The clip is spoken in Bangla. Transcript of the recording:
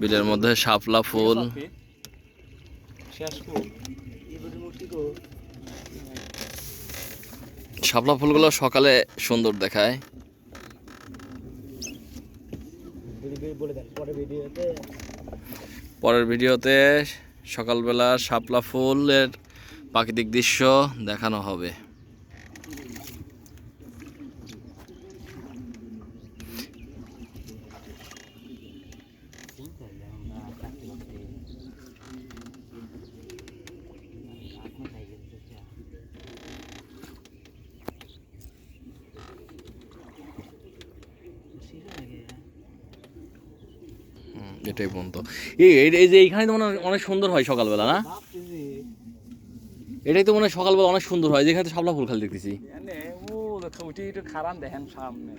বিলের মধ্যে শাপলা ফুল। শাপলা ফুলগুলো সকালে সুন্দর দেখায়। পরের ভিডিওতে সকালবেলা শাপলা ফুলের প্রাকৃতিক দৃশ্য দেখানো হবে। এটাই বন্ধ। এই এই- যে এইখানে তো অনেক সুন্দর হয় সকালবেলা না? এটাই তো মনে হয় সকালবেলা অনেক সুন্দর হয়। যেখানে শাপলা ফুল খালি দেখতেছি। ও একটু খারান দেখেন সামনে।